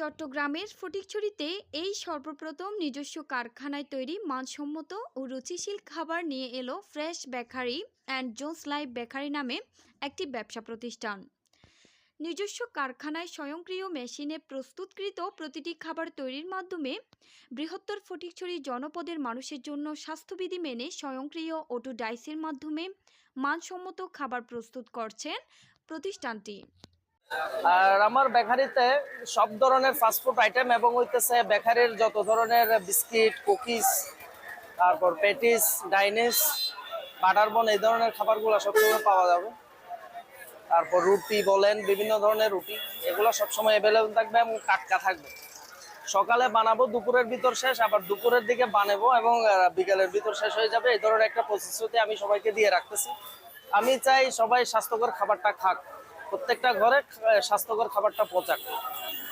চট্টগ্রামের ফটিকছড়িতে এই সর্বপ্রথম নিজস্ব কারখানায় তৈরি মানসম্মত ও রুচিশীল খাবার নিয়ে এলো fresh bakery and Jones live bakery নামে একটি ব্যবসা প্রতিষ্ঠান। নিজস্ব কারখানায় স্বয়ংক্রিয় মেশিনে প্রস্তুতকৃত প্রতিটি খাবার তৈরির মাধ্যমে বৃহত্তর ফটিকছড়ি জনপদের মানুষের জন্য স্বাস্থ্যবিধি মেনে স্বয়ংক্রিয় অটো ডাইসের মাধ্যমে মানসম্মত খাবার প্রস্তুত করছেন প্রতিষ্ঠানটি। আর আমার বেকারিতে সব ধরনের ফাস্টফুড আইটেম এবং হইতেছে বেকারির যত ধরনের বিস্কিট, কুকিজ, তারপর পেটিস, ডাইনিস, বাটার বন, এই ধরনের খাবারগুলো সবসময় পাওয়া যাবে। তারপর রুটি বলেন, বিভিন্ন ধরনের রুটি, এগুলো সবসময় অ্যাভেলেবেল থাকবে এবং টাটকা থাকবে। সকালে বানাবো, দুপুরের ভিতর শেষ, আবার দুপুরের দিকে বানাবো এবং বিকালের ভিতর শেষ হয়ে যাবে। এই ধরনের একটা প্রতিশ্রুতি আমি সবাইকে দিয়ে রাখতেছি। আমি চাই সবাই স্বাস্থ্যকর খাবারটা খাক। প্রত্যেকটা ঘরে স্বাস্থ্যকর খাবারটা পচাক।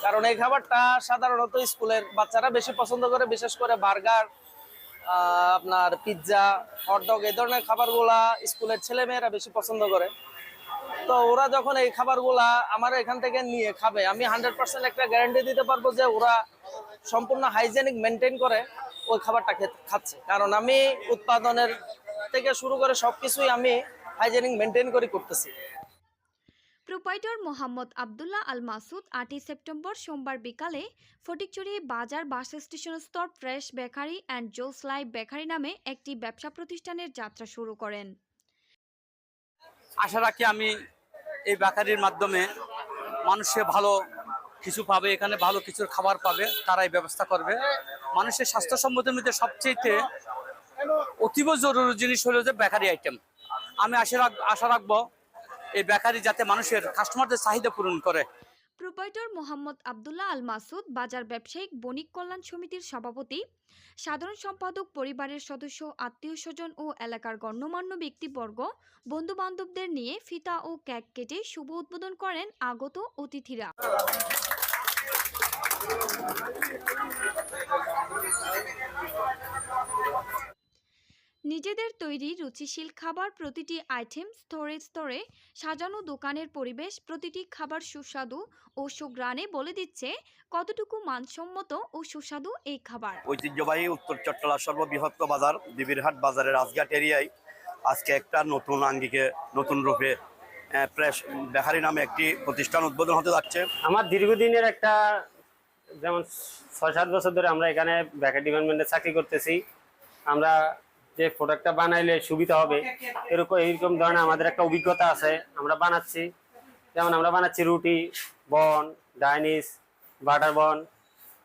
কারণ এই খাবারটা সাধারণত স্কুলের বাচ্চারা বেশি পছন্দ করে, বিশেষ করে বার্গার আপনার পিৎজা হটডগ এই ধরনের খাবারগুলা স্কুলের ছেলেমেয়েরা বেশি পছন্দ করে। তো ওরা যখন এই খাবারগুলা আমার এখান থেকে নিয়ে খাবে, আমি হান্ড্রেড পার্সেন্ট একটা গ্যারান্টি দিতে পারব যে ওরা সম্পূর্ণ হাইজেনিক মেনটেন করে ওই খাবারটা খাচ্ছে। কারণ আমি উৎপাদনের থেকে শুরু করে সব কিছুই আমি হাইজেনিক মেনটেন করে, করতেছি। প্রোপাইটর মোহাম্মদ আবদুল্লাহ আল মাসুদ আটই সেপ্টেম্বর সোমবার বিকালে ফটিকচুরি বাজার বাস স্টেশনস্থ ফ্রেশ বেকারি অ্যান্ড জোস লাইভ বেকারি নামে একটি ব্যবসা প্রতিষ্ঠানের যাত্রা শুরু করেন। আশা রাখি আমি এই বেকারির মাধ্যমে মানুষে ভালো কিছু পাবে, এখানে ভালো কিছুর খাবার পাবে তারাই ব্যবস্থা করবে। মানুষের স্বাস্থ্যসম্মতের মধ্যে সবচেয়ে অতীব জরুরি জিনিস হলো যে বেকারি আইটেম আমি আশা রাখ আশা রাখব এই বেকারি যাতে মানুষের কাস্টমারদের চাহিদা পূরণ করে। প্রোপাইটর মোহাম্মদ আবদুল্লাহ আল মাসুদ, বাজার ব্যবসায়িক বণিক কল্যাণ সমিতির সভাপতি, সাধারণ সম্পাদক পরিবারের সদস্য, আত্মীয় স্বজন ও এলাকার গণ্যমান্য ব্যক্তিবর্গ বন্ধু বান্ধবদের নিয়ে ফিতা ও কেক কেটে শুভ উদ্বোধন করেন আগত অতিথিরা। নিজেদের তৈরি রুচিশীল খাবার প্রতিটি আইটেম স্তরে স্তরে সাজানো দোকানের পরিবেশ প্রতিটি খাবার সুস্বাদু ও সুগ্রানে বলে দিচ্ছে কতটুকু মানসম্মত ও সুস্বাদু এই খাবার। ঐতিহ্যবাহী উত্তর চট্টলার সর্ববৃহৎ বাজার বিবিরহাট বাজারের রাজঘাট এরিয়ায় আজকে একটা নতুন আঙ্গিকে নতুন রূপে প্রেস বেকারি নামে একটি প্রতিষ্ঠান উদ্বোধন হতে যাচ্ছে। আমার দীর্ঘদিনের একটা যেমন ছয় সাত বছর ধরে আমরা এখানে ব্যাকেট ডিপার্টমেন্টে চাকরি করতেছি। আমরা যে প্রোডাক্টটা বানাইলে সুবিধা হবে, এরকম এইরকম ধরনের আমাদের একটা অভিজ্ঞতা আছে, আমরা বানাচ্ছি। যেমন আমরা বানাচ্ছি রুটি, bun danish butter bun,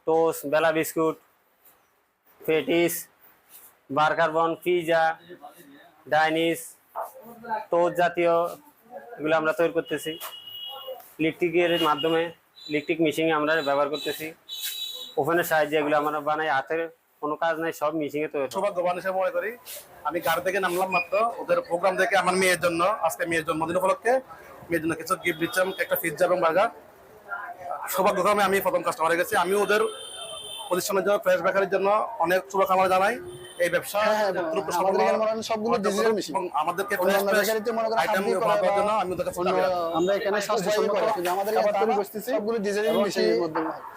toast, বেলা biscuit patties burger bun, pizza danish toast জাতীয় এগুলো আমরা তৈরি করতেছি। ইলেকট্রিকের মাধ্যমে ইলেকট্রিক মেশিন আমরা ব্যবহার করতেছি। ওভেনের সাহায্যে এগুলো আমরা বানাই, হাতের কোনো কাজ নাই সব মেশিনে তৈরি। হয়। সৌভাগ্যবান হিসেবে মনে করি আমি গাড়ি থেকে নামলাম মাত্র। ওদের প্রোগ্রাম দেখে আমার মেয়ের জন্য আজকে মেয়ের জন্মদিন উপলক্ষে মেয়ের জন্য কিছু গিফট দিচ্ছিলাম একটা পিৎজা এবং বার্গার সৌভাগ্যক্রমে আমি প্রথম কাস্টমার গেছি। আমি ওদের প্রতিষ্ঠানের জন্য ফ্রেশ বেকারির জন্য অনেক শুভকামনা জানাই। এই ব্যবসা হ্যাঁ, হ্যাঁ, সবগুলো digital আমাদেরকে মনে ব্যবহার করার জন্য আমি। আমরা এখানে কিন্তু আমাদের এখানে খাবার তৈরি করতেছি। সবগুলো ডিজাইন মেশিনের সেই-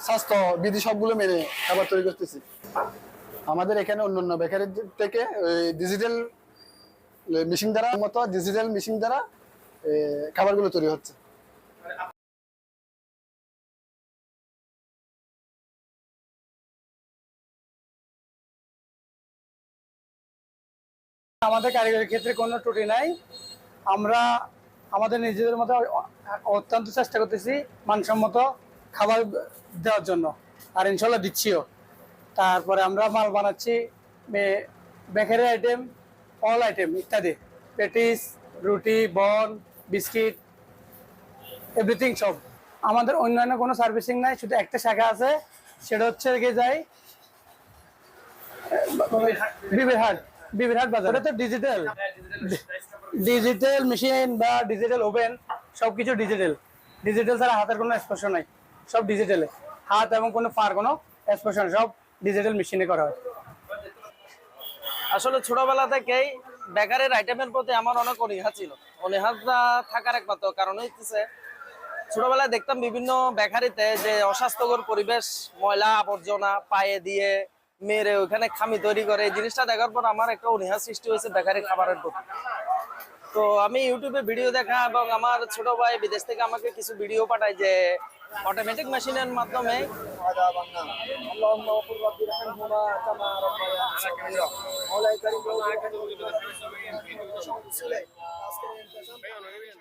স্বাস্থ্য বিধি সবগুলো মেনে খাবার তৈরি করতেছি। আমাদের এখানে অন্যান্য বেকারির থেকে ডিজিটাল মেশিন দ্বারা মতো ডিজিটাল মেশিন দ্বারা খাবারগুলো তৈরি হচ্ছে। আমাদের কারিগরি ক্ষেত্রে কোনো ত্রুটি নাই। আমরা আমাদের নিজেদের মতো অত্যন্ত চেষ্টা করতেছি মানসম্মত খাবার দেওয়ার জন্য। আর ইনশাল্লাহ দিচ্ছিও। তারপরে আমরা মাল বানাচ্ছি বেকারি আইটেম অল আইটেম ইত্যাদি। পেটিস রুটি বন বিস্কিট এভরিথিং সব। আমাদের অন্যান্য কোনো সার্ভিসিং নাই শুধু একটা শাখা আছে সেটা হচ্ছে গিয়ে যাই বিবিরহাট বিবিরহাট বাজার। তো ডিজিটাল ডিজিটাল মেশিন বা ডিজিটাল ওভেন সব কিছু ডিজিটাল ডিজিটাল ছাড়া হাতের কোনো স্পর্শ নাই সব ডিজিটালে হাত এবং কোনো পার কোনো স্পর্শ নেই সব ডিজিটাল মেশিনে করা হয়। আসলে ছোটবেলা থেকেই বেকারের আইটেমের প্রতি আমার অনেক অনীহা ছিল। অনীহাটা থাকার একমাত্র কারণ হইতেছে, ছোটবেলায় দেখতাম বিভিন্ন বেকারিতে যে অস্বাস্থ্যকর পরিবেশ, ময়লা আবর্জনা, পায়ে দিয়ে মেরে ওইখানে খামি তৈরি করে, এই জিনিসটা দেখার পর আমার একটা অনীহা সৃষ্টি হয়েছে বেকারি খাবারের প্রতি। তো আমি ইউটিউবে ভিডিও দেখা এবং আমার ছোট ভাই বিদেশ থেকে আমাকে কিছু ভিডিও পাঠায় যে অটোমেটিক মেশিনের মাধ্যমে Hey,